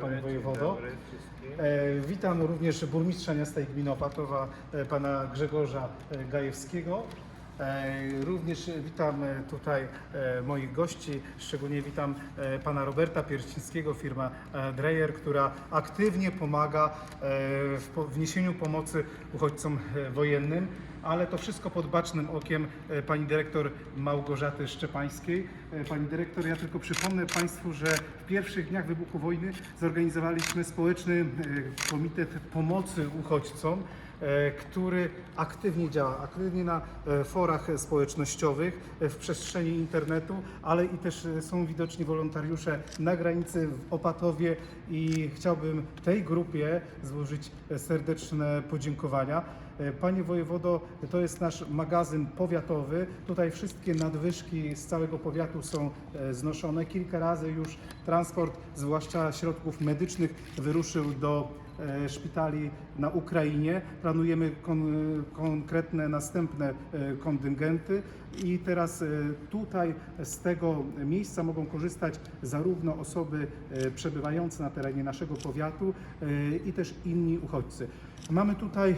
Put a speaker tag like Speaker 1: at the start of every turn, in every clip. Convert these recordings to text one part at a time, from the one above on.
Speaker 1: Panie Wojewodo. E, Witam również burmistrza miasta gminy Opatowa, e, pana Grzegorza e, Gajewskiego. E, Również witam e, tutaj e, moich gości, szczególnie witam e, pana Roberta Pierścińskiego, firma e, Dreyer, która aktywnie pomaga e, w po- w niesieniu pomocy uchodźcom e, wojennym, ale to wszystko pod bacznym okiem e, pani dyrektor Małgorzaty Szczepańskiej. E, Pani dyrektor, ja tylko przypomnę Państwu, że w pierwszych dniach wybuchu wojny zorganizowaliśmy społeczny e, komitet pomocy uchodźcom, który aktywnie działa, aktywnie na forach społecznościowych, w przestrzeni internetu, ale i też są widoczni wolontariusze na granicy w Opatowie i chciałbym tej grupie złożyć serdeczne podziękowania. Panie wojewodo, to jest nasz magazyn powiatowy. Tutaj wszystkie nadwyżki z całego powiatu są e, znoszone. Kilka razy już transport, zwłaszcza środków medycznych, wyruszył do szpitali na Ukrainie. Planujemy kon, konkretne następne e, kontyngenty i teraz e, tutaj z tego miejsca mogą korzystać zarówno osoby e, przebywające na terenie naszego powiatu e, i też inni uchodźcy. Mamy tutaj e,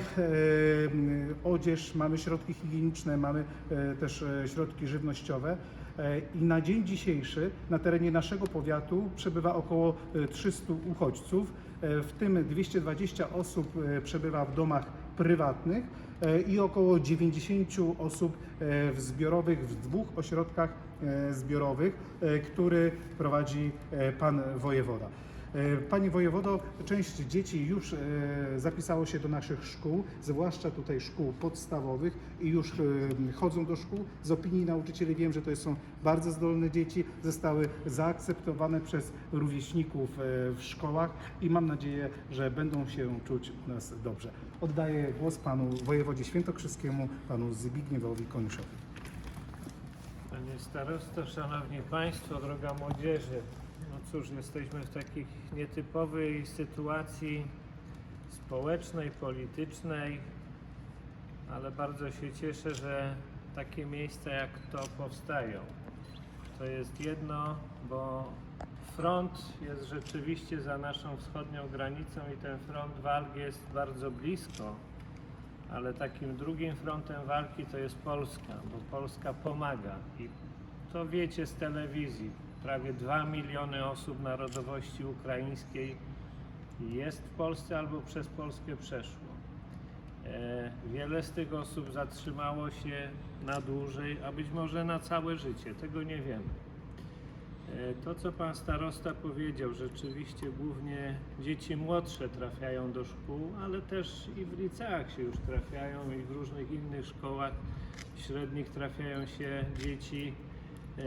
Speaker 1: odzież, mamy środki higieniczne, mamy e, też e, środki żywnościowe. E, I na dzień dzisiejszy na terenie naszego powiatu przebywa około e, 300 uchodźców, e, w tym 220 osób e, przebywa w domach prywatnych e, i około 90 osób e, w zbiorowych, w dwóch ośrodkach e, zbiorowych, e, który prowadzi e, pan wojewoda. E, Panie wojewodo, część dzieci już e, zapisało się do naszych szkół, zwłaszcza tutaj szkół podstawowych i już e, chodzą do szkół. Z opinii nauczycieli wiem, że to są bardzo zdolne dzieci, zostały zaakceptowane przez rówieśników w szkołach i mam nadzieję, że będą się czuć u nas dobrze. Oddaję głos panu wojewodzie świętokrzyskiemu, panu Zbigniewowi Koniuszowi.
Speaker 2: Panie starosto, szanowni państwo, droga młodzieży. No cóż, jesteśmy w takiej nietypowej sytuacji społecznej, politycznej, ale bardzo się cieszę, że takie miejsca jak to powstają. To jest jedno, bo front jest rzeczywiście za naszą wschodnią granicą i ten front walki jest bardzo blisko, ale takim drugim frontem walki to jest Polska, bo Polska pomaga i to wiecie z telewizji. Prawie 2 miliony osób narodowości ukraińskiej jest w Polsce albo przez Polskę przeszło. E, Wiele z tych osób zatrzymało się na dłużej, a być może na całe życie. Tego nie wiemy. E, To, co pan starosta powiedział, rzeczywiście głównie dzieci młodsze trafiają do szkół, ale też i w liceach się już trafiają i w różnych innych szkołach średnich trafiają się dzieci, e,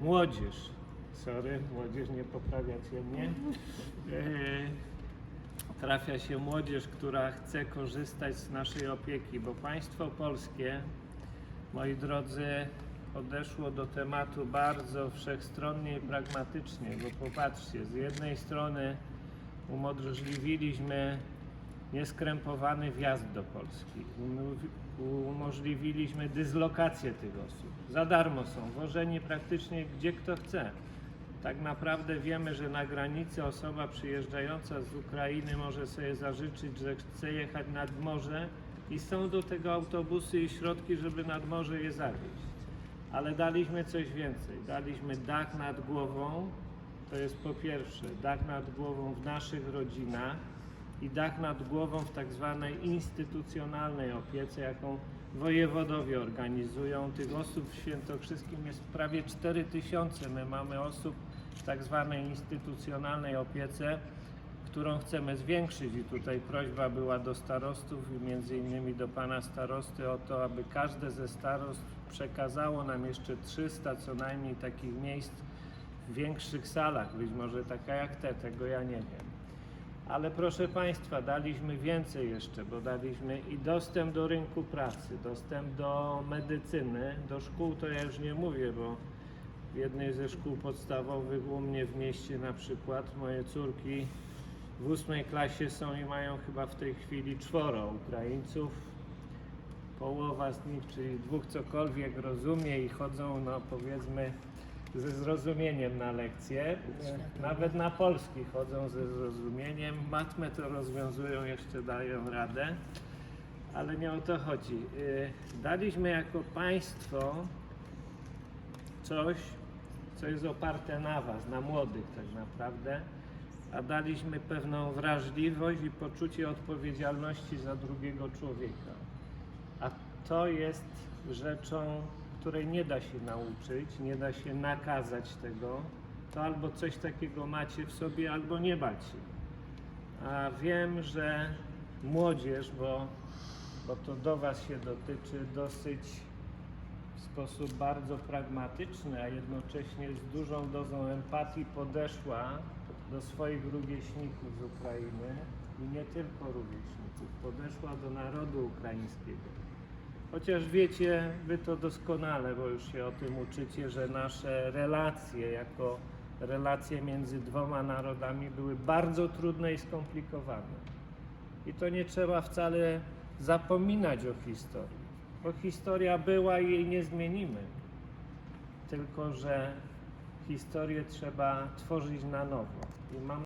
Speaker 2: młodzież. Sorry, młodzież, nie poprawiacie mnie. E, trafia się młodzież, która chce korzystać z naszej opieki, bo państwo polskie, moi drodzy, podeszło do tematu bardzo wszechstronnie i pragmatycznie, bo popatrzcie, z jednej strony umożliwiliśmy nieskrępowany wjazd do Polski, umo- umożliwiliśmy dyslokację tych osób. Za darmo są wożeni praktycznie gdzie kto chce. Tak naprawdę wiemy, że na granicy osoba przyjeżdżająca z Ukrainy może sobie zażyczyć, że chce jechać nad morze i są do tego autobusy i środki, żeby nad morze je zawieźć. Ale daliśmy coś więcej. Daliśmy dach nad głową. To jest po pierwsze dach nad głową w naszych rodzinach i dach nad głową w tak zwanej instytucjonalnej opiece, jaką wojewodowie organizują. Tych osób w Świętokrzyskim jest prawie 4 tysiące. My mamy osób w tak zwanej instytucjonalnej opiece, którą chcemy zwiększyć i tutaj prośba była do starostów i między innymi do pana starosty o to, aby każde ze starostw przekazało nam jeszcze 300 co najmniej takich miejsc w większych salach, być może taka jak te, tego ja nie wiem. Ale proszę Państwa, daliśmy więcej jeszcze, bo daliśmy i dostęp do rynku pracy, dostęp do medycyny, do szkół to ja już nie mówię, bo w jednej ze szkół podstawowych u mnie w mieście na przykład moje córki w ósmej klasie są i mają chyba w tej chwili czworo Ukraińców. Połowa z nich, czyli dwóch cokolwiek rozumie i chodzą, no powiedzmy, ze zrozumieniem na lekcje. Nawet na polski chodzą ze zrozumieniem. Matmę to rozwiązują, jeszcze dają radę. Ale nie o to chodzi. Y, Daliśmy jako państwo coś, co jest oparte na Was, na młodych tak naprawdę, a daliśmy pewną wrażliwość i poczucie odpowiedzialności za drugiego człowieka. A to jest rzeczą, której nie da się nauczyć, nie da się nakazać tego. To albo coś takiego macie w sobie, albo nie macie. A wiem, że młodzież, bo, bo to do Was się dotyczy, dosyć sposób bardzo pragmatyczny, a jednocześnie z dużą dozą empatii podeszła do swoich rówieśników z Ukrainy i nie tylko rówieśników, podeszła do narodu ukraińskiego. Chociaż wiecie wy to doskonale, bo już się o tym uczycie, że nasze relacje jako relacje między dwoma narodami były bardzo trudne i skomplikowane. I to nie trzeba wcale zapominać o historii, bo historia była i jej nie zmienimy. Tylko, że historię trzeba tworzyć na nowo. I mam